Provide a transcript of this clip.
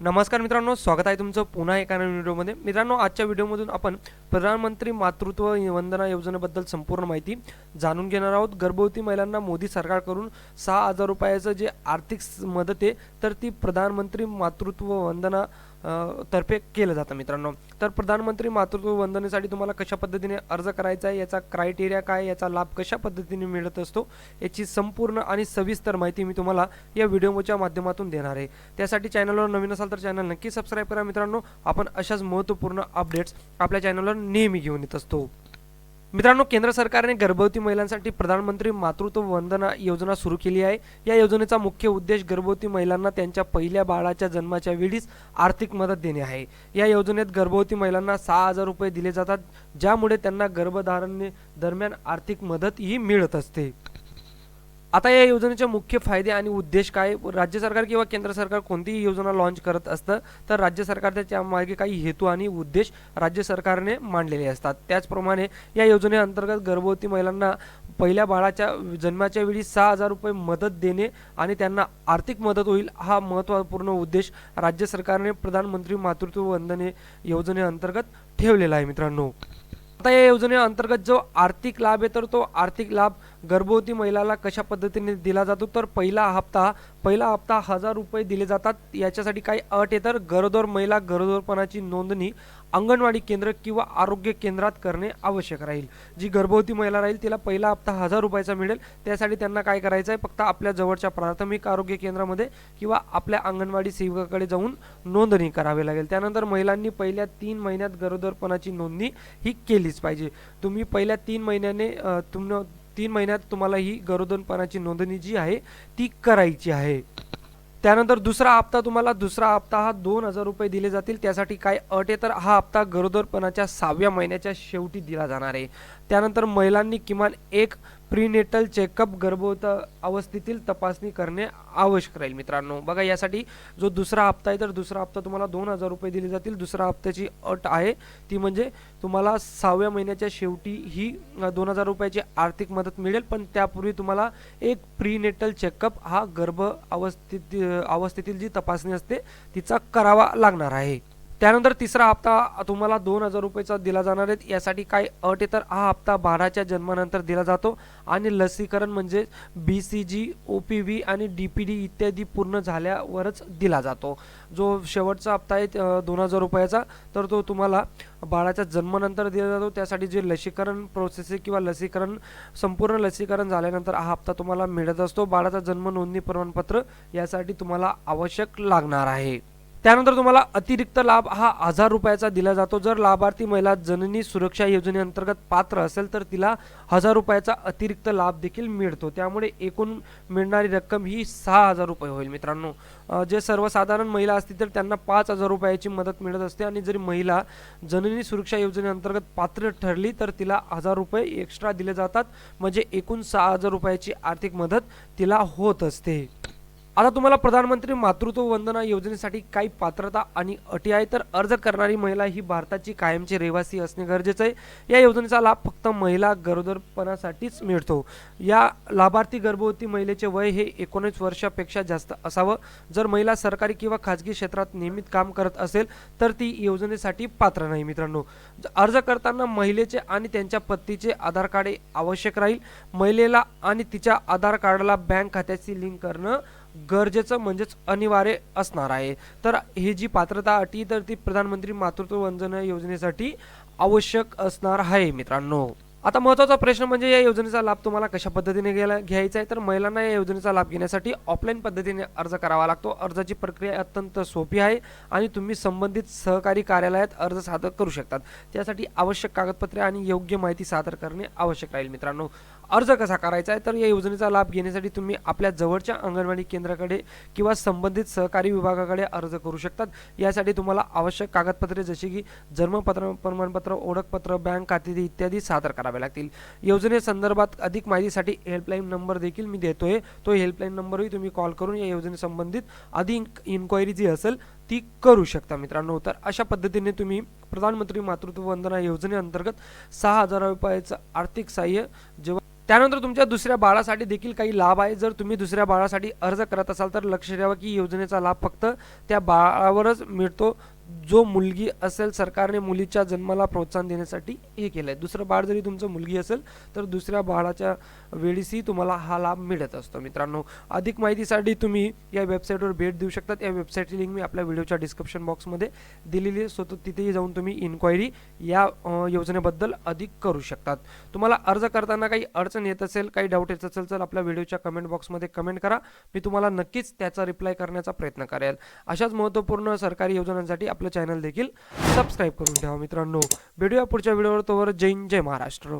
नमस्कार मित्रांनो स्वागत आहे तुमचं पुन्हा एका नवीन व्हिडिओमध्ये. मित्रांनो आजच्या व्हिडिओमधून आपण प्रधानमंत्री मातृत्व वंदना योजनेबद्दल संपूर्ण माहिती जाणून घेणार आहोत. गर्भवती महिलांना मोदी सरकारकडून सहा हजार रुपयाचं जे आर्थिक मदत आहे तर ती प्रधानमंत्री मातृत्व वंदना तर्फे केलं जातं मित्रांनो. तर प्रधानमंत्री मातृत्व वंदनेसाठी तुम्हाला कशा पद्धतीने अर्ज करायचा आहे याचा क्रायटेरिया काय याचा लाभ कशा पद्धतीने मिळत असतो याची संपूर्ण आणि सविस्तर माहिती मी तुम्हाला या व्हिडिओच्या माध्यमातून देणार आहे. त्यासाठी चॅनलवर नवीन असाल तर चॅनल नक्की सबस्क्राईब करा मित्रांनो. आपण अशाच महत्त्वपूर्ण अपडेट्स आपल्या चॅनलवर नेहमी घेऊन येत असतो. मित्रांनो केंद्र सरकारने गर्भवती महिलांसाठी प्रधानमंत्री मातृत्व वंदना योजना सुरू केली आहे. या योजनेचा मुख्य उद्देश गर्भवती महिलांना त्यांच्या पहिल्या बाळाच्या जन्माच्या वेळीच आर्थिक मदत देणे आहे. या योजनेत गर्भवती महिलांना सहा हजार रुपये दिले जातात ज्यामुळे त्यांना गर्भधारणे दरम्यान आर्थिक मदत ही मिळत असते. आता या योजनेचे मुख्य फायदे आणि उद्देश काय? राज्य सरकार किंवा केंद्र सरकार कोणतीही योजना लॉन्च करत असतं तर राज्य सरकार त्याच्यामागे काही हेतू आणि उद्देश राज्य सरकारने मांडलेले असतात. त्याचप्रमाणे या योजनेअंतर्गत गर्भवती महिलांना पहिल्या बाळाच्या जन्माच्या वेळी सहा हजार रुपये मदत देणे आणि त्यांना आर्थिक मदत होईल हा महत्त्वपूर्ण उद्देश राज्य सरकारने प्रधानमंत्री मातृत्व वंदने योजनेअंतर्गत ठेवलेला आहे मित्रांनो. आता या योजनेअंतर्गत जो आर्थिक लाभ आहे तर तो आर्थिक लाभ गर्भवती महिलाला कशा पद्धतीने दिला जातो? तर पहिला हप्ता पहिला हप्ता हजार रुपये दिले जातात. याच्यासाठी काही अट आहे तर गरोदर महिला गरोदरपणाची नोंदणी अंगणवाडी केंद्र किंवा आरोग्य केंद्रात करणे आवश्यक राहील. जी गर्भवती महिला राहील तिला पहिला हप्ता हजार रुपयाचा मिळेल. त्यासाठी त्यांना काय करायचं आहे? फक्त आपल्या जवळच्या प्राथमिक आरोग्य केंद्रामध्ये किंवा आपल्या अंगणवाडी सेविकाकडे जाऊन नोंदणी करावी लागेल. त्यानंतर महिलांनी पहिल्या तीन महिन्यात गरोदरपणाची नोंदणी ही केलीच पाहिजे. तुम्ही पहिल्या तीन महिन्याने अ, तुम तीन महिन्यात तुम्हाला ही गरोदरपणाची नोंदणी जी आहे ती करायची आहे. त्यानंतर दुसरा हप्ता तुम्हाला दुसरा हप्ता हा दोन हजार रुपये दिले जातील. त्यासाठी काय अट आहे तर हा हप्ता गरोदरपणाच्या सहाव्या महिन्याच्या शेवटी दिला जाणार आहे. त्यानंतर महिलांनी किमान एक प्रीनेटल चेकअप गर्भवत अवस्थेतील तपासणी करणे आवश्यक राहील मित्रांनो. बघा यासाठी जो दुसरा हप्ता आहे तर दुसरा हप्ता तुम्हाला दोन हजार रुपये दिले जातील. दुसरा हप्त्याची अट आहे ती म्हणजे तुम्हाला सहाव्या महिन्याच्या शेवटी ही दोन हजार रुपयाची आर्थिक मदत मिळेल. पण त्यापूर्वी तुम्हाला एक प्रीनेटल चेकअप हा गर्भ अवस्थेत अवस्थेतील जी तपासणी असते तिचा करावा लागणार आहे. त्यानंतर तिसरा हप्ता तुम्हाला दोन हजार रुपयेचा दिला जाणार आहे. यासाठी काय अट आहे तर हा हप्ता बाळाच्या जन्मानंतर दिला जातो. आणि लसीकरण म्हणजे B C G O P V आणि डी पी डी इत्यादी पूर्ण झाल्यावरच दिला जातो. जो शेवटचा हप्ता आहे दोन हजार रुपयाचा तर तो तुम्हाला बाळाच्या जन्मानंतर दिला जातो. त्यासाठी जे लसीकरण प्रोसेस आहे किंवा लसीकरण संपूर्ण लसीकरण झाल्यानंतर हा हप्ता तुम्हाला मिळत असतो. बाळाचा जन्म नोंदणी प्रमाणपत्र यासाठी तुम्हाला आवश्यक लागणार आहे. त्यानंतर तुम्हाला अतिरिक्त लाभ हा हजार रुपयाचा दिला जातो. जर लाभार्थी महिला जननी सुरक्षा योजनेअंतर्गत पात्र असेल तर तिला हजार रुपयाचा अतिरिक्त लाभ देखील मिळतो. त्यामुळे एकूण मिळणारी रक्कम ही सहा हजार रुपये होईल मित्रांनो. जे सर्वसाधारण महिला असतील तर त्यांना पाच हजार रुपयाची मदत मिळत असते आणि जरी महिला जननी सुरक्षा योजनेअंतर्गत पात्र ठरली तर तिला हजार रुपये एक्स्ट्रा दिले जातात. म्हणजे एकूण सहा हजार रुपयाची आर्थिक मदत तिला होत असते. आता तुम्हाला प्रधानमंत्री मातृत्व वंदना योजनेसाठी काही पात्रता आणि अटी आहे तर अर्ज करणारी महिला ही भारताची कायमची रहिवासी असणे गरजेचं आहे. या योजनेचा लाभ फक्त महिला गरोदरपणासाठीच मिळतो. या लाभार्थी गर्भवती महिलेचे वय हे एकोणीस वर्षापेक्षा जास्त असावं. जर महिला सरकारी किंवा खाजगी क्षेत्रात नियमित काम करत असेल तर ती योजनेसाठी पात्र नाही मित्रांनो. अर्ज करताना महिलेचे आणि त्यांच्या पत्नीचे आधार कार्ड हे आवश्यक राहील. महिलेला आणि तिच्या आधार कार्डला बँक खात्याची लिंक करणं गरजेचं म्हणजेच अनिवार्य असणार आहे. तर ही जी पात्रता अटी तर ती प्रधानमंत्री मातृत्व वंदना योजनेसाठी आवश्यक असणार आहे मित्रांनो. आता महत्त्वाचा प्रश्न म्हणजे या योजनेचा लाभ तुम्हाला कशा पद्धतीने घ्यायला घ्यायचा आहे? तर महिलांना या योजनेचा लाभ घेण्यासाठी ऑफलाईन पद्धतीने अर्ज करावा लागतो. अर्जाची प्रक्रिया अत्यंत सोपी आहे आणि तुम्ही संबंधित सहकारी कार्यालयात अर्ज सादर करू शकतात. त्यासाठी आवश्यक कागदपत्रे आणि योग्य माहिती सादर करणे आवश्यक राहील मित्रांनो. अर्ज कसा करायचा आहे तर या योजनेचा लाभ घेण्यासाठी तुम्ही आपल्या जवळच्या अंगणवाडी केंद्राकडे किंवा संबंधित सहकारी विभागाकडे अर्ज करू शकतात. यासाठी तुम्हाला आवश्यक कागदपत्रे जसे की जन्मपत्र प्रमाणपत्र ओळखपत्र बँक खाते इत्यादी सादर करावे लागतील. योजनेसंदर्भात अधिक माहितीसाठी हेल्पलाईन नंबर देखील मी देतोय. तो हेल्पलाईन नंबरही तुम्ही कॉल करून या योजनेसंबंधित अधिक इन्क्वायरी जी असेल ती करू शकता मित्रांनो. तर अशा पद्धतीने तुम्ही प्रधानमंत्री मातृत्व वंदना योजनेअंतर्गत सहा हजार रुपयाचं आर्थिक सहाय्य जेव्हा त्यानंतर तुमच्या दुसऱ्या बाळासाठी देखील काही लाभ आहे. जर तुम्ही दुसऱ्या बाळासाठी अर्ज करत असाल तर लक्ष ठेवा की योजनेचा लाभ फक्त त्या बाळावरच मिळतो. जो मुलगी असेल सरकारने मुलीच्या जन्माला प्रोत्साहन देण्यासाठी हे केलं आहे दुसरं बाळ जरी तुमचं मुलगी असेल तर दुसऱ्या बाळाच्या वेळीसही तुम्हाला हा लाभ मिळत असतो मित्रांनो. अधिक माहितीसाठी तुम्ही या वेबसाईटवर भेट देऊ शकतात. या वेबसाईटची लिंक मी आपल्या व्हिडिओच्या डिस्क्रिप्शन बॉक्समध्ये दिलेली आहे. सो तिथेही जाऊन तुम्ही इन्क्वायरी या योजनेबद्दल अधिक करू शकतात. तुम्हाला अर्ज करताना काही अडचण येत असेल काही डाऊट येत असेल तर आपल्या व्हिडिओच्या कमेंट बॉक्समध्ये कमेंट करा. मी तुम्हाला नक्कीच त्याचा रिप्लाय करण्याचा प्रयत्न करेल. अशाच महत्त्वपूर्ण सरकारी योजनांसाठी आपलं चॅनल देखील सबस्क्राईब करून ठेवा मित्रांनो. भेटूया पुढच्या व्हिडिओवर तोवर जैन जय महाराष्ट्र.